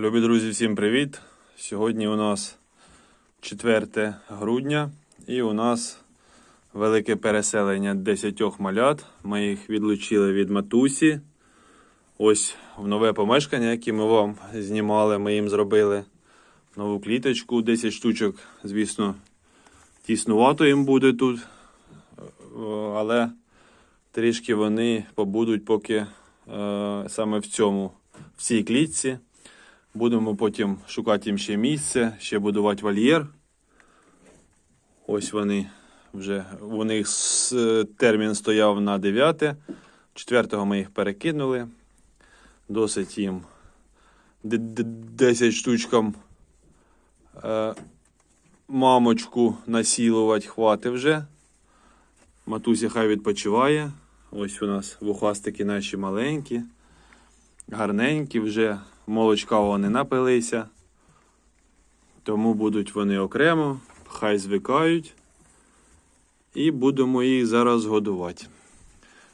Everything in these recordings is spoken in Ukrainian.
Любі друзі, всім привіт! Сьогодні у нас 4 грудня і у нас велике переселення 10 малят. Ми їх відлучили від матусі. Ось в нове помешкання, яке ми вам знімали, ми їм зробили нову кліточку, 10 штучок, звісно, тіснувато їм буде тут, Е, але трішки вони побудуть поки е, саме в цьому, в цій клітці. Будемо потім шукати їм ще місце, ще будувати вольєр. Ось вони вже у них термін стояв на 9. 4 ми їх перекинули. Досить їм д- д- 10 штучкам е, мамочку насілувати хвати вже. Матуся хай відпочиває. Ось у нас вухастики наші маленькі, гарненькі, вже молочка вони напилися. Тому будуть вони окремо, хай звикають. І будемо їх зараз годувати.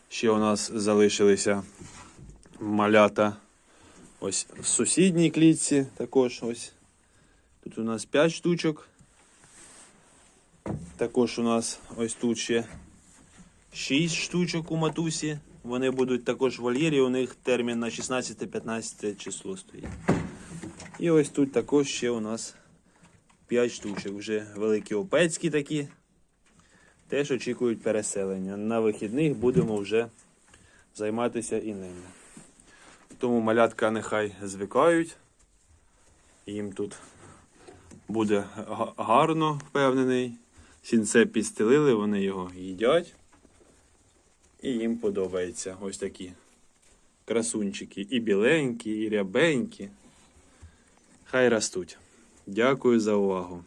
Ще у нас залишилися малята ось в сусідній клітці також ось. Тут у нас 5 штучок. Також у нас ось тут ще 6 штучок у матусі. Вони будуть також в вольєрі, у них термін на 16-15 число стоїть. І ось тут також ще у нас 5 штучок. Вже великі опецькі такі. Теж очікують переселення. На вихідних будемо вже займатися і ними. Тому малятка нехай звикають. Їм тут буде гарно, впевнений. Сінце підстелили, вони його їдять. І їм подобається ось такі красунчики. І біленькі, і рябенькі. Хай ростуть. Дякую за увагу.